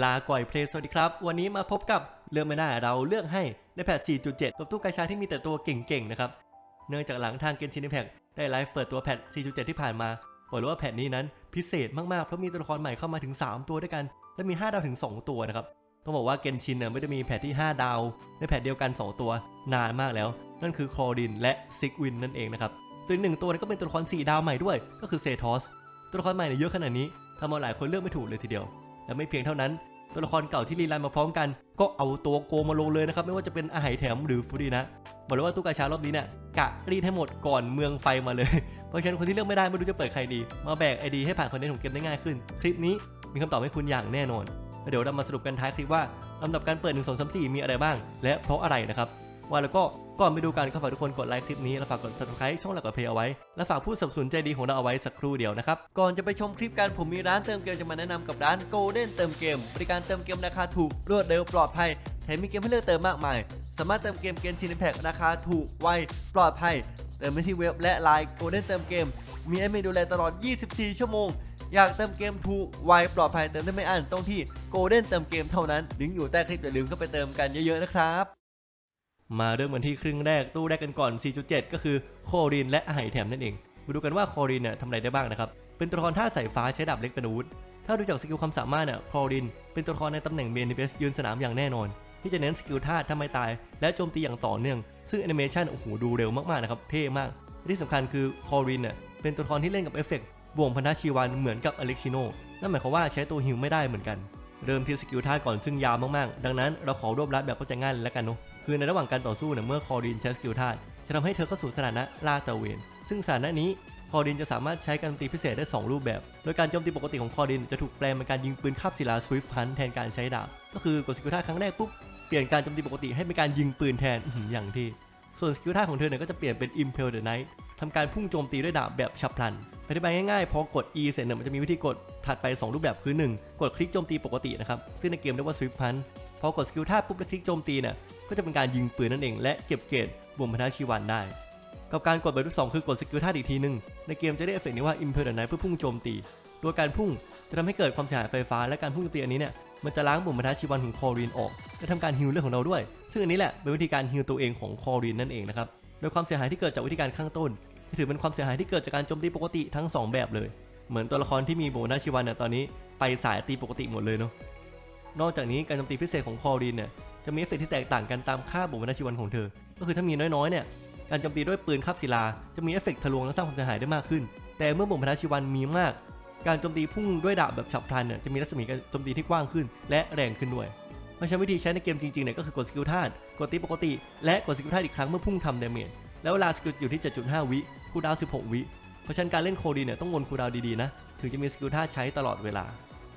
ลาก่อยเพลย์สวัสดีครับ วันนี้มาพบกับเรื่องไม่ได้เราเลือกให้ในแพท 4.7กับตู้กาชาที่มีแต่ตัวเก่งๆ นะครับ เนื่องจากหลังทางเกนชิน i แพ c ได้ไลฟ์เปิดตัวแพท 4.7 ที่ผ่านมาบอกเลยว่าแพทนี้นั้นพิเศษมากๆ เพราะมีตัวละครใหม่เข้ามาถึง 3 ตัวด้วยกัน และมี 5 ดาวถึง 2 ตัวนะครับต้องบอกว่าเกนชินเนี่ยไม่ได้มีแพทที่ 5 ดาว ในแพทเดียวกัน 2 ตัวนานมากแล้ว นั่นคือคลอดินและซิกวินนั่นเองนะครับส่วนอีกหนึ่งตัวนั้นก็เป็นตัวละคร4ดาวใหม่ด้วย ก็คือเซทอสตัวละครใหม่เนี่ยเยอะขนาดนี้ทำเอาหลายคนเลือกไม่ถูกเลยทีเดียว และไม่เพียงเท่านั้น ตัวละครเก่าที่รีไลน์มาพร้อมกัน ก็เอาตัวโกมาลงเลยนะครับ ไม่ว่าจะเป็นอาหายแถมหรือฟูดีนะบอกเลยว่าตู้กาชารอบนี้เนี่ยกะรีดให้หมดก่อนเมืองไฟมาเลย เพราะฉะนั้นคนที่เลือกไม่ได้ไม่รู้จะเปิดใครดี มาแบกไอดีให้ผ่านคอนเทนต์ของเกมได้ง่ายขึ้น คลิปนี้มีคำตอบให้คุณอย่างแน่นอนเดี๋ยวเรามาสรุปกันท้ายคลิปว่าลำดับการเปิด 1 2 3 4 มีอะไรบ้าง และเพราะอะไรนะครับ ว่าแล้วก็ก่อนไปดูกันก็ฝากทุกคนกดไลค์คลิปนี้ และฝากกด subscribe ช่องหลักกับเพลเอาไว้ และฝากผู้สนับสนุนใจดีของเราเอาไว้สักครู่เดียวนะครับ ก่อนจะไปชมคลิปกันผมมีร้านเติมเกมจะมาแนะนำกับร้าน Golden เติมเกม บริการเติมเกมราคาถูกรวดเร็วปลอดภัยแถมมีเกมให้เลือกเติมมากมาย สามารถเติมเกมเกมชินแพ็คราคาถูกไวปลอดภัย เติมได้ที่เว็บและไลน์ Golden เติมเกม มีแอดมินดูแลตลอด 24 ชั่วโมงอยากเติมเกมถูกไวปลอดภัยเติมได้ไม่อั้นต้องที่ Golden เติมเกมเท่านั้นลิงก์อยู่ใต้คลิปอย่าลืมเข้าไปเติมกันเยอะๆนะครับ มาเริ่มกันที่ครึ่งแรกตู้แรกกันก่อน 4.7 ก็คือโครินและอาหายแถมนั่นเองมาดูกันว่าโครินเนี่ยทำอะไรได้บ้างนะครับ เป็นตัวละครธาตุสายฟ้าใช้ดาบเล็กเป็นอาวุธ ถ้าดูจากสกิลความสามารถเนี่ยโคริน เป็นตัวละครในตำแหน่งเมนเบสยืนสนามอย่างแน่นอน ที่จะเน้นสกิลธาตุถ้าไม่ตาย และโจมตีอย่างต่อเนื่อง ซึ่งแอนิเมชันโอ้โหดูเร็วมากๆนะครับเท่มาก ที่สำคัญคือโครินเนี่ยเป็นตัวละครที่เล่นกับเอฟเฟกต์บ่วงพันธชีวันเหมือนกับอเล็กชิโนนั่นหมายความว่าใช้ตัวฮิวไม่ได้เหมือนกัน เริ่มที่สกิลธาตุก่อนซึ่งยาวมากๆ ดังนั้นเราขอรวบรัดแบบเข้าใจง่ายแล้วกันเนาะ คือในระหว่างการต่อสู้เนี่ยเมื่อคอรินใช้สกิลธาตุจะทำให้เธอเข้าสู่สถานะล่าตะเวน ซึ่งสถานะนี้คอรินจะสามารถใช้การตีพิเศษได้ 2 รูปแบบ โดยการโจมตีปกติของคอรินจะถูกแปลงเป็นการยิงปืนคาบศิลาสวิฟฮันแทนการใช้ดาบ ก็คือกดสกิลธาตุครั้งแรกปุ๊บ เปลี่ยนการโจมตีปกติให้เป็นการยิงปืนแทนอื้อหืออย่างที่ ส่วนสกิลธาตุของเธอเนี่ยก็จะเปลี่ยนเป็น Impel the Knight ทำการพุ่งโจมตีด้วยดาบแบบฉับพลันอธิบายง่ายๆ พอกด E เสร็จเนี่ยมันจะมีวิธีกดถัดไป 2 รูปแบบคือ 1 กดคลิกโจมตีปกตินะครับ ซึ่งในเกมเรียกว่า Swift Hunt พอกดสกิลธาปุ๊บแล้วคลิกโจมตีเนี่ยก็จะเป็นการยิงปืนนั่นเอง และเก็บเกรดบ่มพนาชีวันได้ กับการกดแบบที่สองคือกดสกิลธาอีกทีนึง ในเกมจะได้เอฟเฟกต์นี้ว่า Impel the Knight เพื่อพุ่งโจมตีโดยการพุ่งจะทำให้เกิดความเสียหายไฟฟ้าและการพุ่งโจมตีอันนี้เนี่ยมันจะล้างบ่มพนาชีวันของคอรีนออกและทำการฮิลเลือดของเราด้วย ซึ่งอันนี้แหละเป็นวิธีการฮิลตัวเองของคอรีนนั่นเองนะครับโดยความเสียหายที่เกิดจากวิธีการข้างต้น ถือเป็นความเสียหายที่เกิดจากการโจมตีปกติทั้ง 2 แบบเลย เหมือนตัวละครที่มีโบนัสชีวันเนี่ยตอนนี้ไปสายตีปกติหมดเลยเนาะ นอกจากนี้การโจมตีพิเศษของคอรีนเนี่ยจะมีเอฟเฟกต์ที่แตกต่างกันตามค่าโบนัสชีวันของเธอ ก็คือถ้ามีน้อยๆเนี่ยการโจมตีด้วยปืนคาบศิลาจะมีเอฟเฟกต์ทะลวงและสร้างความเสียหายได้มากขึ้น แต่เมื่อโบนัสชีวันมีมาก การโจมตีพุ่งด้วยดาบแบบฉับพลันเนี่ยจะมีรัศมีการโจมตีที่กว้างขึ้น และแรงขึ้นด้วย เพราะฉะนั้นวิธีใช้ในเกมจริงๆเนี่ยก็คือกดสกิลธาตุกดตีปกติ และกดสกิลธาตุอีกครั้งเมื่อพุ่งทำดาเมจ แล้วเวลาสกิลอยู่ที่ 7.5 วิคูดาว 16 วิ เพราะฉะนั้นการเล่นโคดีเนี่ยต้องวนคูดาวดีๆนะ ถึงจะมีสกิลธาใช้ตลอดเวลา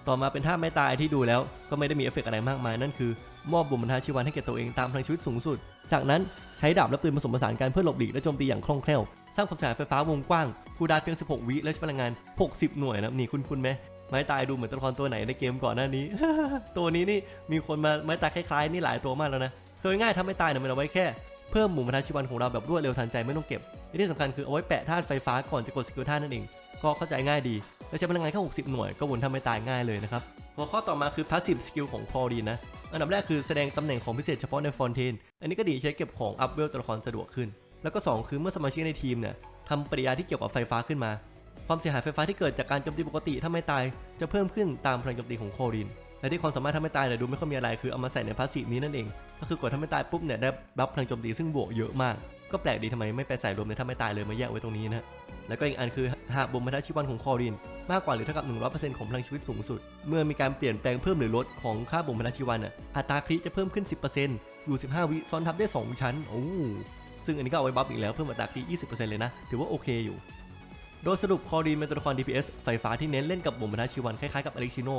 ต่อมาเป็นท่าไม่ตายที่ดูแล้ว ก็ไม่ได้มีเอฟเฟกต์อะไรมากมาย นั่นคือ มอบบุญบรรทาชีวันให้แก่ตัวเองตามพลังชีวิตสูงสุด จากนั้นใช้ดาบและปืนผสมผสานกันเพื่อหลบหลีกและโจมตีอย่างคล่องแคล่ว สร้างความเสียหายไฟฟ้าวงกว้างคูดาวเพียง 16 วิและใช้พลังงาน 60 หน่วยนะนี่คุณคุณไหมไม้ตายดูเหมือนตัวละครตัวไหนในเกมก่อนหน้านี้ ตัวนี้นี่มีคนมาไม้ตายคล้ายๆนี่หลายตัวมากแล้วนะคือง่ายๆถ้าไม่ตายเนี่ยมันเอาไว้แค่ เพิ่มหมู่บรรทัดชีวันของเราแบบรวดเร็วทันใจไม่ต้องเก็บและที่สำคัญคือเอาไว้แปะธาตุไฟฟ้าก่อนจะกดสกิลธาตุนั่นเอง ก็เข้าใจง่ายดี และใช้พลังงานแค่60 หน่วยก็วนทำไม่ตายง่ายเลยนะครับหัวข้อต่อมาคือ passive skill ของคอรีนนะ อันดับแรกคือแสดงตำแหน่งของพิเศษเฉพาะในฟอนเทน อันนี้ก็ดีใช้เก็บของอัพเวลตัวละครสะดวกขึ้น แล้วก็ 2 คือเมื่อสมาชิกในทีมเนี่ยทำปฏิกิริยาที่เกี่ยวกับไฟฟ้าขึ้นมา ความเสียหายไฟฟ้าที่เกิดจากการโจมตีปกติถ้าไม่ตาย จะเพิ่มขึ้นตามพลังโจมตีของคอรีน และที่ความสามารถทำให้ตายเนี่ยดูไม่ค่อยมีอะไรคือเอามาใส่ในพาสซีฟนี้นั่นเอง ก็คือกดทำให้ตายปุ๊บเนี่ยได้รับพลังโจมตีซึ่งบวกเยอะมาก ก็แปลกดีทำไมไม่ไปใส่รวมในถ้าไม่ตายเลยมาแยกไว้ตรงนี้นะแล้วก็อีกอันคือหากบ่มบรรทัดชีวันของคอริน มากกว่าหรือเท่ากับ 100%ของพลังชีวิตสูงสุด เมื่อมีการเปลี่ยนแปลงเพิ่มหรือลดของค่าบ่มบรรทัดชีวันอะอัตราคริจะเพิ่มขึ้น 10%อยู่15 วิซ้อนทับได้ 2 ชั้นโอ้ซึ่งอันนี้ก็เอาไว้บัฟอีกแล้วเพิ่มอัตราคริ20%เลยนะถือว่าโอเคอยู่ โดยสรุปคอรีนเป็นตัวละคร DPS ไฟฟ้าที่เน้นเล่นกับบ่มบรรทัดชีวันคล้ายๆกับอเล็กชิโน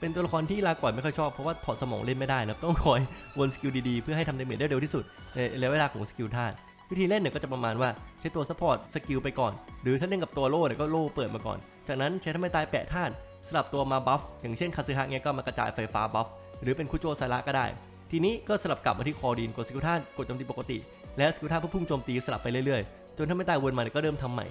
เป็นตัวละครที่ลาก่อนไม่ค่อยชอบเพราะว่าถอดสมองเล่นไม่ได้นะต้องคอยวนสกิลดีๆ เพื่อให้ทำดเมจได้เร็วที่สุดในระยะเวลาของสกิลธาตุวิธีเล่นเนี่ยก็จะประมาณว่าใช้ตัวซัพพอร์ตสกิลไปก่อน หรือถ้าเล่นกับตัวโล่เนี่ยก็โล่เปิดมาก่อน จากนั้นใช้ทำให้ตายแปะธาตุสลับตัวมาบัฟอย่างเช่นคาซึฮะเงี้ยก็มากระจายไฟฟ้าบัฟหรือเป็นคุโจซาระก็ได้ ทีนี้ก็สลับกลับมาที่คอรีนกดสกิลธาตุกดโจมตีปกติ และสกิลธาตุเพื่อพุ่งโจมตีสลับไปเรื่อยๆ จนถ้าไม่ตายวนมาเนี่ยก็เริ่มทำใหม่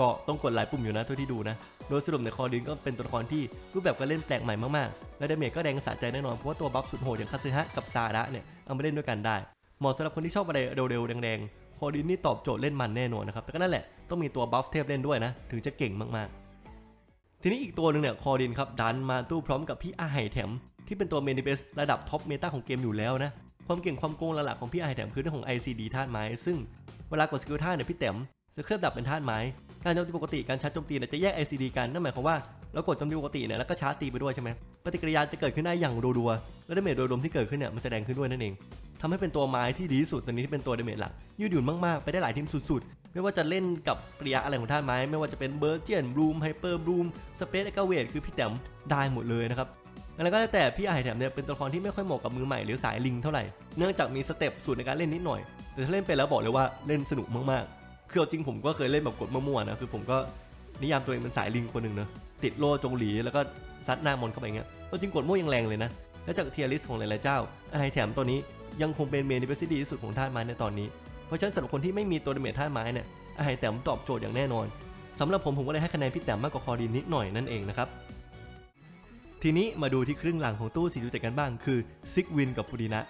ก็ต้องกดหลายปุ่มอยู่นะเท่าที่ดูนะ โดยสรุปในคอดินก็เป็นตัวละครที่รูปแบบการเล่นแปลกใหม่มากๆ และดาเมจก็แรงสะใจแน่นอนเพราะว่าตัวบัฟสุดโหดอย่างคาซึฮะกับซาระเนี่ยเอามาเล่นด้วยกันได้ เหมาะสำหรับคนที่ชอบอะไรเร็วๆแรงๆคอดินนี่ตอบโจทย์เล่นมันแน่นอนนะครับแต่ก็นั่นแหละต้องมีตัวบัฟเทพเล่นด้วยนะถึงจะเก่งมากๆทีนี้อีกตัวหนึ่งเนี่ยคอดินครับดันมาตู้พร้อมกับพี่อาไห่แถม ที่เป็นตัวเมนิเบสระดับท็อปเมตาของเกมอยู่แล้วนะ ความเก่งความโกงหลักๆของพี่อาไห่แถมคือเรื่องของ ICD ธาตุไม้ ซึ่งเวลากดสกิลท่าเนี่ยพี่แต้มจะเคลือบดับเป็นธาตุไม้ การโจมตีปกติการชาร์จโจมตีเนี่ยจะแยก ICD กันนั่นหมายความว่าเรากดโจมตีปกติเนี่ยแล้วก็ชาร์จตีไปด้วยใช่ไหมปฏิกิริยาจะเกิดขึ้นได้อย่างรัวๆและดาเมจโดยรวมที่เกิดขึ้นเนี่ยมันจะแรงขึ้นด้วยนั่นเองทำให้เป็นตัวไม้ที่ดีที่สุดตัวนี้ที่เป็นตัวดาเมจหลักยืดหยุ่นมากๆไปได้หลายทีมสุดๆ ไม่ว่าจะเล่นกับกริยาอะไรของธาตุไม้ ไม่ว่าจะเป็นเบอร์เจียนบลูมไฮเปอร์บลูมสเปซเอ็กเวทคือพี่แต้มได้หมดเลยนะครับแล้วก็แต่พี่ไอแถมเนี่ยเป็นตัวละครที่ไม่ค่อยเหมาะกับมือใหม่หรือสายลิงเท่าไหร่เนื่องจากมีสเต็ปสูตรในการเล่นนิดหน่อย แต่ถ้าเล่นไปแล้วบอกเลยว่าเล่นสนุกมากๆ คือเอาจริงผมก็เคยเล่นแบบกดมั่วๆนะคือผมก็นิยามตัวเองเป็นสายลิงคนหนึ่งเนอะติดโล่จงหลีแล้วก็ซัดหน้ามอนเข้าไปอย่างเงี้ยเอาจริงกดมั่วยังแรงเลยนะ แล้วจากเทียริสของหลายๆเจ้า อะไรแถมตัวนี้ยังคงเป็นเมนที่เป็นที่ดีที่สุดของธาตุไม้ในตอนนี้ เพราะฉะนั้นสำหรับคนที่ไม่มีตัวเดเมจธาตุไม้เนี่ยอะไรแถมตอบโจทย์อย่างแน่นอนสำหรับผมผมก็เลยให้คะแนนพี่แต้มมากกว่าคอดินนิดหน่อยนั่นเองนะครับทีนี้มาดูที่ครึ่งหลังของตู้สีดูแต่กันบ้างคือซิกวินกับฟูดินะ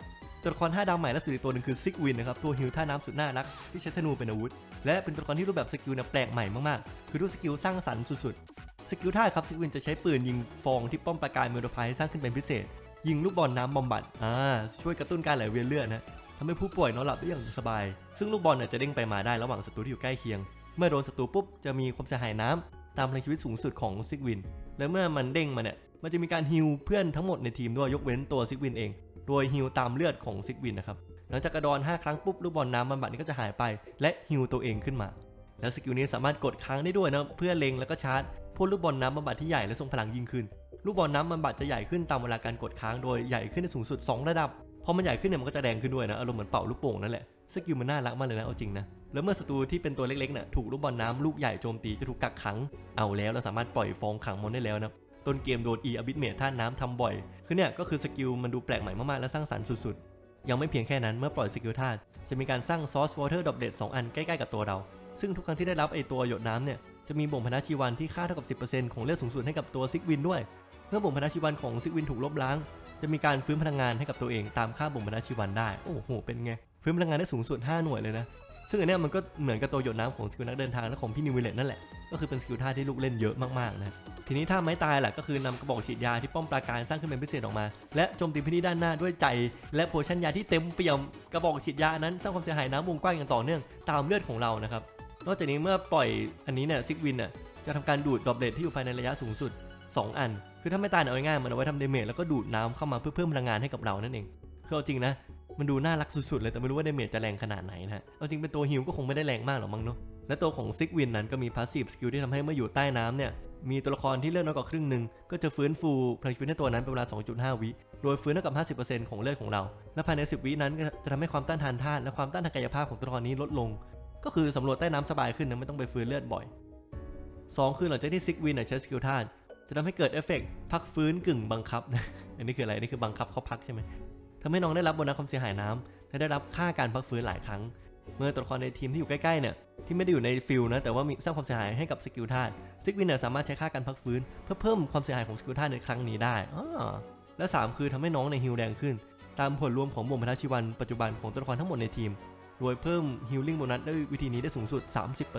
ตัวละคร5ดาวใหม่และสุดอีกตัวหนึ่งคือซิกวินนะครับตัวฮิลท่าน้ำสุดน่ารักที่ใช้ธนูเป็นอาวุธ และเป็นตัวละครที่รูปแบบสกิลเนี่ยแปลกใหม่มากๆ คือรูปสกิลสร้างสรรค์สุดๆ สกิลท่าครับซิกวินจะใช้ปืนยิงฟองที่ป้อมปราการเมโลไพสร้างขึ้นเป็นพิเศษ ยิงลูกบอลน้ำบำบัดอ่าช่วยกระตุ้นการไหลเวียนเลือดนะทำให้ผู้ป่วยนอนหลับได้อย่างสบาย ซึ่งลูกบอลเนี่ยจะเด้งไปมาได้ระหว่างศัตรูที่อยู่ใกล้เคียง เมื่อโดนศัตรูปุ๊บจะมีความเสียหายน้ำตามพลังชีวิตสูงสุดของซิกวิน และเมื่อมันเด้งมาเนี่ยมันจะมีการฮิลเพื่อนทั้งหมดในทีมด้วยยกเว้นตัวซิกวินเอง โดยฮิลตามเลือดของซิกวินนะครับหลังจากกระดอน 5 ครั้งปุ๊บลูกบอลน้ำบำบัดนี้ก็จะหายไป และฮิลตัวเองขึ้นมา แล้วสกิลนี้สามารถกดค้างได้ด้วยนะเพื่อเล็งแล้วก็ชาร์จพวกลูกบอลน้ำบำบัดที่ใหญ่และทรงพลังยิ่งขึ้น ลูกบอลน้ำบำบัดจะใหญ่ขึ้นตามเวลาการกดค้างโดยใหญ่ขึ้นในสูงสุด 2 ระดับพอมันใหญ่ขึ้นเนี่ยมันก็จะแรงขึ้นด้วยนะอารมณ์เหมือนเป่าลูกโป่งนั่นแหละสกิลมันน่ารักมากเลยนะเอาจริงนะแล้วเมื่อศัตรูที่เป็นตัวเล็กๆเนี่ยถูกลูกบอลน้ำลูกใหญ่โจมตีจะถูกกักขัง เอาแล้วเราสามารถปล่อยฟองขังมอนได้แล้วนะ ต้นเกมโดน e a b i t m a t e ท่าน้ำทำบ่อย คือเนี่ยก็คือสกิลมันดูแปลกใหม่มากๆ และสร้างสรรค์สุดๆ ยังไม่เพียงแค่นั้นเมื่อปล่อยสกิลธาตุจะมีการสร้าง Source Water Droplet 2อันใกล้ๆกับตัวเรา ซึ่งทุกครั้งที่ได้รับไอตัวหยดน้ำเนี่ยจะมีบ่งพนาชีวันที่ค่าเท่ากับ 10%ของเลือดสูงสุดให้กับตัวซิกวินด้วย เมื่อบ่งพนาชีวันของซิกวินถูกลบล้าง จะมีการฟื้นพลังงานให้กับตัวเองตามค่าบ่งพนาชีวันได้ โอ้โห เป็นไง ฟื้นพลังงานได้สูงสุด 5 หน่วยเลยนะ ซึ่งอันนี้มันก็เหมือนกับตัวหยดน้ำของสกิลนักเดินทางและของพี่นิวเวเลตนั่นแหละ ก็คือเป็นสกิลท่าที่ลูกเล่นเยอะมากๆนะ ทีนี้ถ้าไม้ตายแหละก็คือนำกระบอกฉีดยาที่ป้อมปราการสร้างขึ้นเป็นพิเศษออกมา และโจมตีพื้นที่ด้านหน้าด้วยใจ และโพชั่นยาที่เต็มเปี่ยมกระบอกฉีดยานั้นสร้างความเสียหายน้ำวงกว้างอย่างต่อเนื่องตามเลือดของเรานะครับนอกจากนี้เมื่อปล่อยอันนี้เนี่ยซิกวินเนี่ยจะทำการดูดดรอปเลทที่อยู่ภายในระยะสูงสุด 2 อัน คือถ้าไม่ตายเอาง่ายมันเอาไว้ทำเดเมจแล้วก็ดูดน้ำเข้ามาเพื่อเพิ่มพลังงานให้กับเรานั่นเองคือเอาจริงนะมันดูน่ารักสุดๆเลยแต่ไม่รู้ว่าเดเมจจะแรงขนาดไหนนะเอาจริงเป็นตัวฮิลก็คงไม่ได้แรงมากหรอกมั้งเนาะและตัวของซิกวินนั้นก็มีพาสซีฟสกิลที่ทำให้เมื่ออยู่ใต้น้ำเนี่ย มีตัวละครที่เลือดน้อยกว่าครึ่งหนึ่งก็จะฟื้นฟูพลังชีวิตในตัวนั้นเป็นเวลา 2.5 วิ โดยฟื้นเท่ากับ 50%ของเลือดของเรา และภายใน 10 วินั้นจะทำให้ความต้านทานธาตุและความต้านทานกายภาพของตัวละครนี้ลดลง ก็คือสำรวจใต้น้ำสบายขึ้นนะไม่ต้องไปฟื้นเลือดบ่อย 2 คือหลังจากที่ซิกวินใช้สกิลธาตุจะทำให้เกิดเอฟเฟกต์พักฟื้นกึ่งบังคับ อันนี้คืออะไรอันนี่คือบังคับเขาพักใช่ไหมทำให้น้องได้รับโบนัสความเสียหายน้ำและได้รับค่าการพักฟื้นหลายครั้ง เมื่อตัวละครในทีมที่อยู่ใกล้ๆเนี่ย ที่ไม่ได้อยู่ในฟิลนะแต่ว่ามีสร้างความเสียหายให้กับสกิลธาตุซิกวินเนี่ยสามารถใช้ค่าการพักฟื้น เพื่อเพิ่มความเสียหายของสกิลธาตุในครั้งนี้ได้อ้อและ 3 คือทำให้น้องในฮิลแรงขึ้น ตามผลรวมของบ่มพัทชีวันปัจจุบันของตัวละครทั้งหมดในทีมโดยเพิ่มฮิลลิ่งโบนัสด้วยวิธีนี้ได้สูงสุด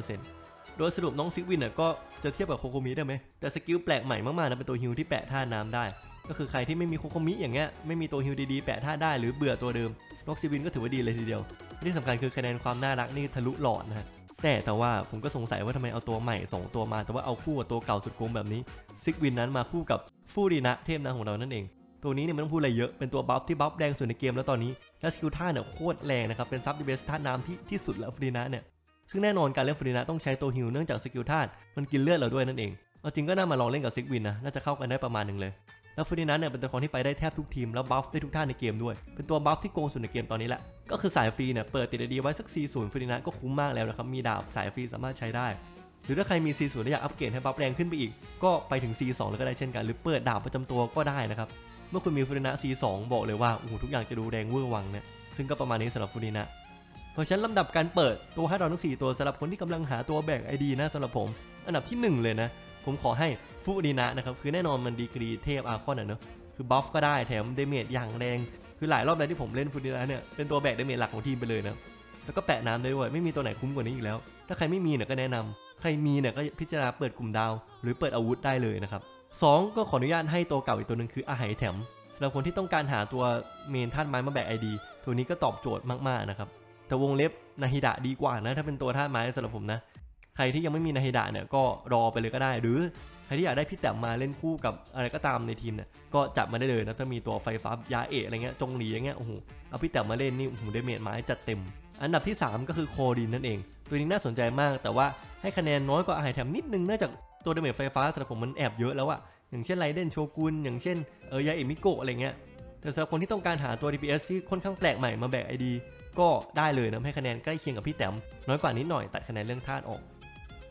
30%โดยสรุปน้องซิกวินเนี่ยก็จะเทียบกับโคโคมิได้ไหมแต่สกิลแปลกใหม่มากๆนะเป็นตัวฮิลที่แปะท่าน้ำได้ ก็คือใครที่ไม่มีโคโคมิอย่างเงี้ยไม่มีตัวฮิลดีๆแปะท่าได้หรือเบื่อตัวเดิมน้องซิกวินก็ถือว่าดีเลยทีเดียวที่สำคัญคือคะแนนความน่ารักนี่ทะลุหลอดนะฮะ แต่แต่ว่าผมก็สงสัยว่าทำไมเอาตัวใหม่2ตัวมา แต่ว่าเอาคู่กับตัวเก่าสุดโกงแบบนี้ซิกวินนั้นมาคู่กับฟูรินะเทพนางของเรานั่นเอง ตัวนี้เนี่ยไม่ต้องพูดอะไรเยอะเป็นตัวบัฟที่บัฟแรงสุดในเกมแล้วตอนนี้และสกิลท่าเนี่ยโคตรแรงนะครับเป็นซับดีเบสท่าน้ำที่ที่สุดแล้วฟูรินะเนี่ยซึ่งแน่นอนการเล่นฟูรินะต้องใช้ตัวฮิลเนื่องจากสกิลท่ามันกินเลือดเราด้วยนั่นเองเอาจริงก็น่ามาลองเล่นกับซิกวินนะน่าจะเข้ากันได้ประมาณหนึ่งเลย แล้วฟูรินะเนี่ยเป็นตัวละครที่ไปได้แทบทุกทีมแล้วบัฟได้ทุกท่าในเกมด้วย เป็นตัวบัฟที่โกงสุดในเกมตอนนี้แหละ ก็คือสายฟรีเนี่ยเปิดติดดีไว้สัก 40ฟูรินะก็คุ้มมากแล้วนะครับ มีดาบสายฟรีสามารถใช้ได้ หรือถ้าใครมี 40และอยากอัปเกรดให้บัฟแรงขึ้นไปอีก ก็ไปถึง C2 แล้วก็ได้เช่นกัน หรือเปิดดาบประจำตัวก็ได้นะครับ เมื่อคุณมีฟูรินะ C2 บอกเลยว่าโอ้โหทุกอย่างจะดูแรงเวอร์วังเนี่ยซึ่งก็ประมาณนี้สำหรับฟูรินะเพราะฉะนั้นลำดับการเปิดตัว5ดาทั้ง4ตัวสำหรับคนที่กำลังหาตัวแบกไอดีนะสำหรับผม อันดับที่หนึ่งเลยนะ ผมขอให้ฟูดีนะนะครับคือแน่นอนมันดีกรีเทพอาร์คอนอะเนอะคือบัฟก็ได้แถมเดเมจอย่างแรง คือหลายรอบแล้วที่ผมเล่นฟูดีนะเนี่ยเป็นตัวแบกเดเมจหลักของทีมไปเลยนะแล้วก็แปะน้ำได้ด้วยไม่มีตัวไหนคุ้มกว่านี้อีกแล้ว ถ้าใครไม่มีเนี่ยก็แนะนำใครมีเนี่ยก็พิจารณาเปิดกลุ่มดาว หรือเปิดอาวุธได้เลยนะครับสองก็ขออนุญาตให้ตัวเก่าอีกตัวหนึ่งคืออาหายแถมสำหรับคนที่ต้องการหาตัวเมนท่านไม้มาแบกไอดีตัวนี้ก็ตอบโจทย์มากๆนะครับแต่วงเล็บนาฮิดะดีกว่านะถ้าเป็นตัวท่าตุไม้สำหรับผมนะ ใครที่ยังไม่มีนาฮิดะเนี่ยก็รอไปเลยก็ได้ หรือใครที่อยากได้พี่แต้มมาเล่นคู่กับอะไรก็ตามในทีมเนี่ยก็จับมาได้เลยนะถ้ามีตัวไฟฟ้ายาเอะอะไรเงี้ยจงหลีอย่างเงี้ยโอ้โหเอาพี่แต้มมาเล่นนี่โอ้โหได้เมจไม้จัดเต็ม อันดับที่ 3 ก็คือโคดินนั่นเอง ตัวนี้น่าสนใจมาก แต่ว่าให้คะแนนน้อยกว่าอาหายแถมนิดนึงเนื่องจากตัวเดเมจไฟฟ้าสำหรับผมมันแอบเยอะแล้วอะอย่างเช่นไรเดนโชกุนอย่างเช่นเออยาเอะมิโกะอะไรเงี้ยแต่สำหรับคนที่ต้องการหาตัว DPS ที่ค่อนข้างแปลกใหม่มาแบกไอดีก็ได้เลยนะให้คะแนนใกล้เคียงกับพี่แต้มน้อยกว่านิดหน่อยตัดคะแนนเรื่องธาตุออก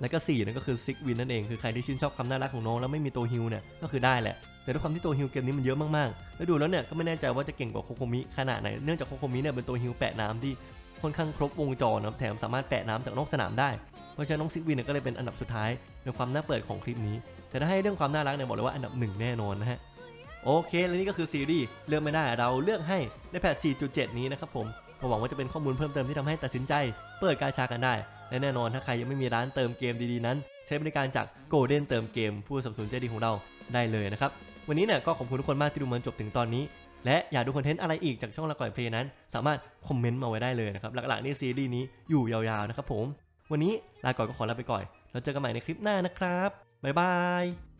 แล้วก็4นั่นก็คือซิกวินนั่นเองคือใครที่ชื่นชอบความน่ารักของน้องแล้วไม่มีตัวฮิลเนี่ยก็คือได้แหละ แต่ด้วยความที่ตัวฮิลเกมนี้มันเยอะมากๆแล้วดูแล้วเนี่ยก็ไม่แน่ใจว่าจะเก่งกว่าโคโคมิขนาดไหนเนื่องจากโคโคมิเนี่ยเป็นตัวฮิลแปะน้ำที่ค่อนข้างครบวงจรนะแถมสามารถแปะน้ำจากนอกสนามได้เพราะฉะนั้นน้องซิกวินเนี่ยก็เลยเป็นอันดับสุดท้ายในความน่าเปิดของคลิปนี้ แต่ถ้าให้เรื่องความน่ารักเนี่ยบอกเลยว่าอันดับหนึ่งแน่นอนนะฮะโอเค และนี่ก็คือซีรีส์เลือกไม่ได้เราเลือกให้ในแพท4.7 นี้นะครับผมก็หวังว่าจะเป็นข้อมูลเพิ่มเติมที่ทำให้ตัดสินใจ เปิดกาชากันได้ และแน่นอนถ้าใครยังไม่มีร้านเติมเกมดีๆนั้น ใช้บริการจากโกลเด้นเติมเกม ผู้สนับสนุนใจดีของเราได้เลยนะครับ วันนี้เนี่ยก็ขอบคุณทุกคนมากที่ดูมันจบถึงตอนนี้ และอยากดูคอนเทนต์อะไรอีกจากช่องละก่อยเพลงนั้น สามารถคอมเมนต์มาไว้ได้เลยนะครับหลักๆนี่ซีรีส์นี้อยู่ยาวๆนะครับผม วันนี้ลาก่อนก็ขอลาไปก่อนแล้วเจอกันใหม่ในคลิปหน้านะครับบ๊ายบาย